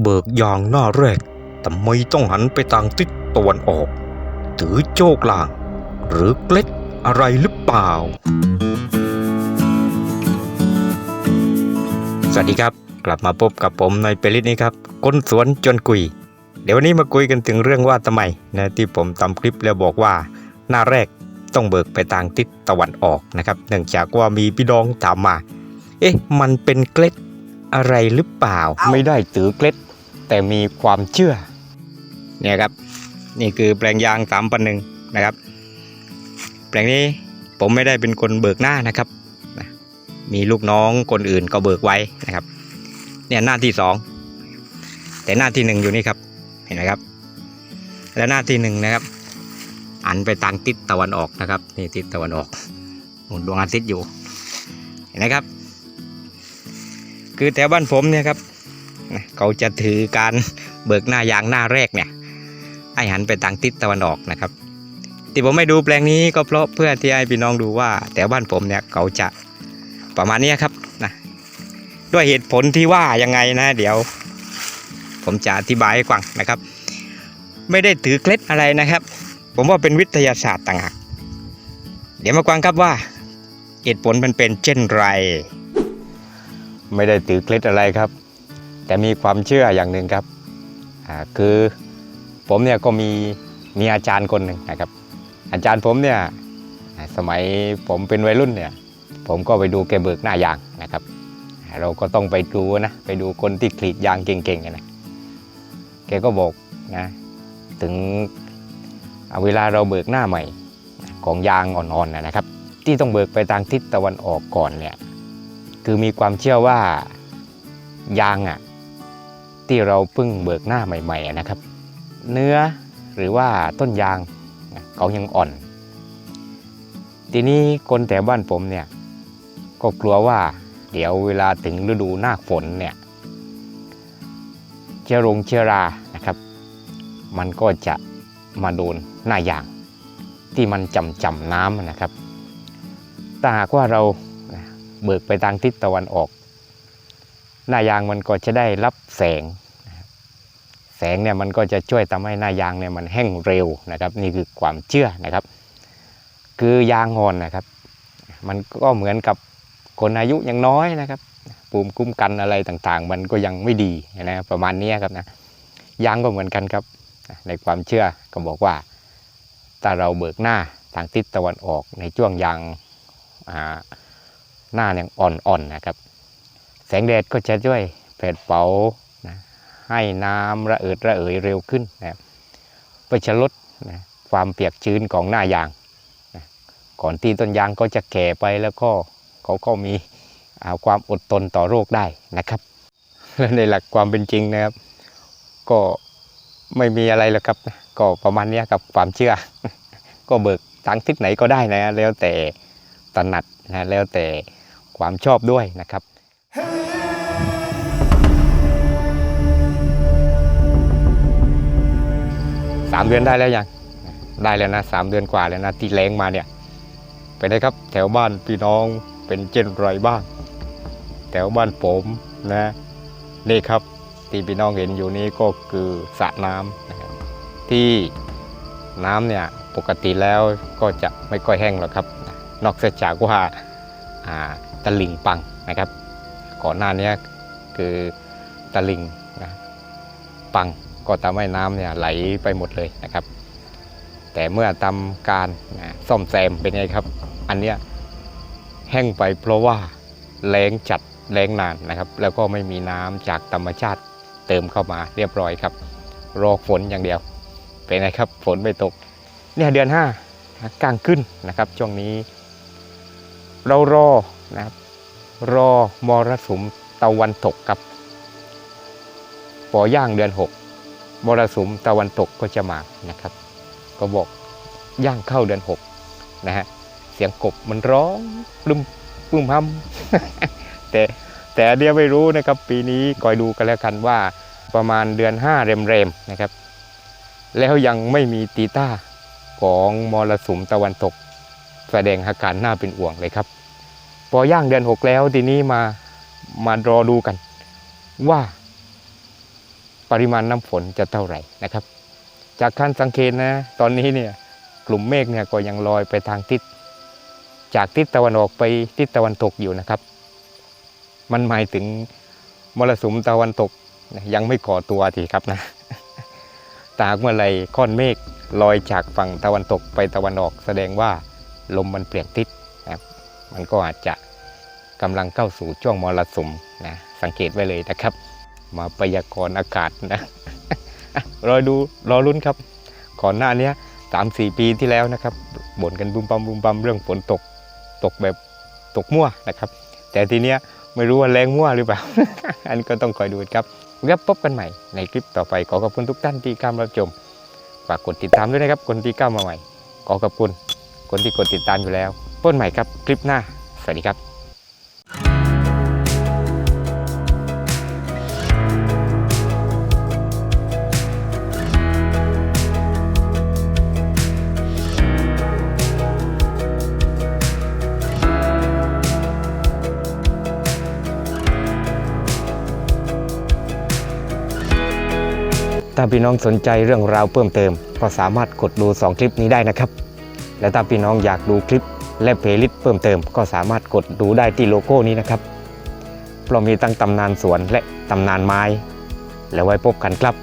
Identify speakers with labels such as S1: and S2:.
S1: เบิกยางหน้าแรกทำไมต้องหันไปทางทิศตะวันออก ถือโจกลาง หรือเกล็ดอะไรหรือเปล่า สวัสดีครับ กลับมาพบกับผมในเปริตนี้ครับคนสวนจนกุย เดี๋ยววันนี้มาคุยกันถึงเรื่องว่าทำไมนะที่ผมทำคลิปแล้วบอกว่า หน้าแรกต้องเบิกไปทางทิศตะวันออกนะครับ เนื่องจากว่ามีพี่น้องถามมา เอ๊ะมันเป็นเกล็ด อะไรหรือเปล่า ไม่ได้ถือเกล็ด แต่มีความเชื่อ เนี่ยครับ นี่คือแปลงยางสามพันหนึ่งนะครับ แปลงนี้ผมไม่ได้เป็นคนเบิกหน้านะครับนะมีลูกน้องคนอื่นก็เบิกไว้นะครับ เนี่ยหน้าที่สองแต่หน้าที่หนึ่งอยู่นี่ครับ เห็นไหมครับ แล้วหน้าที่หนึ่งนะครับอันไปทางทิศตะวันออกนะครับ นี่ทิศตะวันออกนู่นดวงอาทิตย์อยู่ เห็นไหมครับ คือแถวบ้านผมเนี่ยครับเขาจะถือการเบิกหน้ายางหน้าแรกเนี่ยให้หันไปทางทิศตะวันออกนะครับ ที่ผมไม่ดูแปลงนี้ก็เพราะเพื่อที่ให้พี่น้องดูว่าแถวบ้านผมเนี่ยเขาจะประมาณนี้ครับนะด้วยเหตุผลที่ว่ายังไงนะ เดี๋ยวผมจะอธิบายให้ฟังนะครับ ไม่ได้ถือเคล็ดอะไรนะครับ ผมว่าเป็นวิทยาศาสตร์ต่างหากเดี๋ยวมาฟังครับว่าเหตุผลมันเป็นเช่นไร ไม่ได้ถือเคล็ดอะไรครับ แต่มีความเชื่ออย่างหนึ่งครับคือผมเนี่ยก็มีมีอาจารย์คนหนึ่งนะครับ อาจารย์ผมเนี่ยสมัยผมเป็นวัยรุ่นเนี่ยผมก็ไปดูแกเบิกหน้ายางนะครับ เราก็ต้องไปดูนะไปดูคนที่กรีดยางเก่งๆนะแกก็บอกนะถึงเวลาเราเบิกหน้าใหม่ของยางอ่อนๆนนะครับ ที่ต้องเบิกไปทางทิศตะวันออกก่อนเนี่ย คือมีความเชื่อว่ายางอะที่เราเพิ่งเบิกหน้าใหม่ๆนะครับ เนื้อหรือว่าต้นยางเขายังอ่อน ทีนี้คนแถวบ้านผมเนี่ยก็กลัวว่าเดี๋ยวเวลาถึงฤดูหน้าฝนเนี่ยเชื้อรงเชื้อรานะครับ มันก็จะมาโดนหน้ายางที่มันจำจำน้ำนะครับถ้าหากว่าเรา เบิกไปทางทิศตะวันออก หน้ายางมันก็จะได้รับแสง แสงเนี่ยมันก็จะช่วยทำให้หน้ายางเนี่ยมันแห้งเร็วนะครับ นี่คือความเชื่อนะครับ คือยางอ่อนนะครับ มันก็เหมือนกับคนอายุยังน้อยนะครับภูมิคุ้มกันอะไรต่างๆ มันก็ยังไม่ดีนะประมาณนี้ครับนะยางก็เหมือนกันครับ ในความเชื่อก็บอกว่าถ้าเราเบิกหน้าทางทิศตะวันออกในช่วงยางอ่า หน้ายังอ่อนๆนะครับ แสงแดดก็จะช่วยแผดเผานะให้น้ำระเอิดระเอยเร็วขึ้นนะครับเพื่อจะลดนะความเปียกชื้นของหน้ายางนะก่อนที่ต้นยางก็จะแก่ไปแล้วก็เขาก็มีอ่าความอดทนต่อโรคได้นะครับและในหลักความเป็นจริงนะครับ ก็ไม่มีอะไรหรอกครับ ก็ประมาณนี้กับความเชื่อ ก็เบิกทางทิศไหนก็ได้นะ แล้วแต่ถนัดนะแล้วแต่ ความชอบด้วยนะครับสามเดือนได้แล้วยังได้แล้วนะสามเดือนกว่าแล้วนะที่แรงมาเนี่ยไปได้ครับแถวบ้านพี่น้องเป็นเช่นไรบ้าง แถวบ้านผมนะนี่ครับที่พี่น้องเห็นอยู่นี้ก็คือสระน้ำนะครับที่น้ำเนี่ยปกติแล้วก็จะไม่ค่อยแห้งหรอกครับ นอกจากว่าอ่า ตะลิงปังนะครับ ก่อนหน้านี้คือตะลิงนะปังก็ทำให้น้ำเนี่ยไหลไปหมดเลยนะครับ แต่เมื่อทำการนะซ่อมแซมเป็นไงครับ อันเนี้ยแห้งไปเพราะว่าแรงจัดแรงนานนะครับ แล้วก็ไม่มีน้ำจากธรรมชาติเติมเข้ามาเรียบร้อยครับ รอฝนอย่างเดียว เป็นไงครับฝนไม่ตกเนี่ยเดือนห้ากลางขึ้นนะครับ ช่วงนี้ เรารอนะครับรอมรสุมตะวันตกครับปอย่างเดือนหกมรสุมตะวันตกก็จะมานะครับ ก็บอกย่างเข้าเดือนหกนะฮะเสียงกบมันร้องปึ้มปึ้มฮัมแต่แต่เดียวไม่รู้นะครับ ปีนี้คอยดูกันแล้วกันว่าประมาณเดือนห้าเร็มๆนะครับ แล้วยังไม่มีตีต้าของมรสุมตะวันตก แสดงอาการน่าเป็นห่วงเลยครับ พอย่างเดือนหกแล้วทีนี้มามารอดูกันว่า ปริมาณน้ำฝนจะเท่าไหร่นะครับ จากการสังเกตนะ ตอนนี้เนี่ยกลุ่มเมฆเนี่ยก็ยังลอยไปทางทิศ จากทิศตะวันออกไปทิศตะวันตกอยู่นะครับ มันหมายถึงมรสุมตะวันตกยังไม่ก่อตัวทีครับนะตากเมื่อไรก้อนเมฆลอยจากฝั่งตะวันตกไปตะวันออก แสดงว่าลมมันเปลี่ยนทิศนะครับ มันก็อาจจะกำลังเข้าสู่ช่วงมรสุมนะสังเกตไว้เลยนะครับ มาพยากรณ์อากาศนะรอดูรอลุ้นครับก่อนหน้านี้สามสี่ปีที่แล้วนะครับบ่นกันบุมบัมบุมบัมเรื่องฝนตกตกแบบตกมั่วนะครับ แต่ทีเนี้ยไม่รู้ว่าแรงมั่วหรือเปล่า อันนก็ต้องคอยดูครับแล้วพบกันใหม่ในคลิปต่อไปขอขอบคุณทุกท่านที่เข้ารับชมฝากกดติดตามด้วยนะครับคนที่เข้ามาใหม่ขอขอบคุณคนที่กดติดตามอยู่แล้ว พบกันใหม่ครับคลิปหน้า สวัสดีครับถ้าพี่น้องสนใจเรื่องราวเพิ่มเติม ก็สามารถกดดู 2 คลิปนี้ได้นะครับ และถ้าพี่น้องอยากดูคลิป และเพลย์ลิสต์เพิ่มเติมก็สามารถกดดูได้ที่โลโก้นี้นะครับ เพราะมีตั้งตำนานสวนและตำนานไม้ แล้วไว้พบกันครับ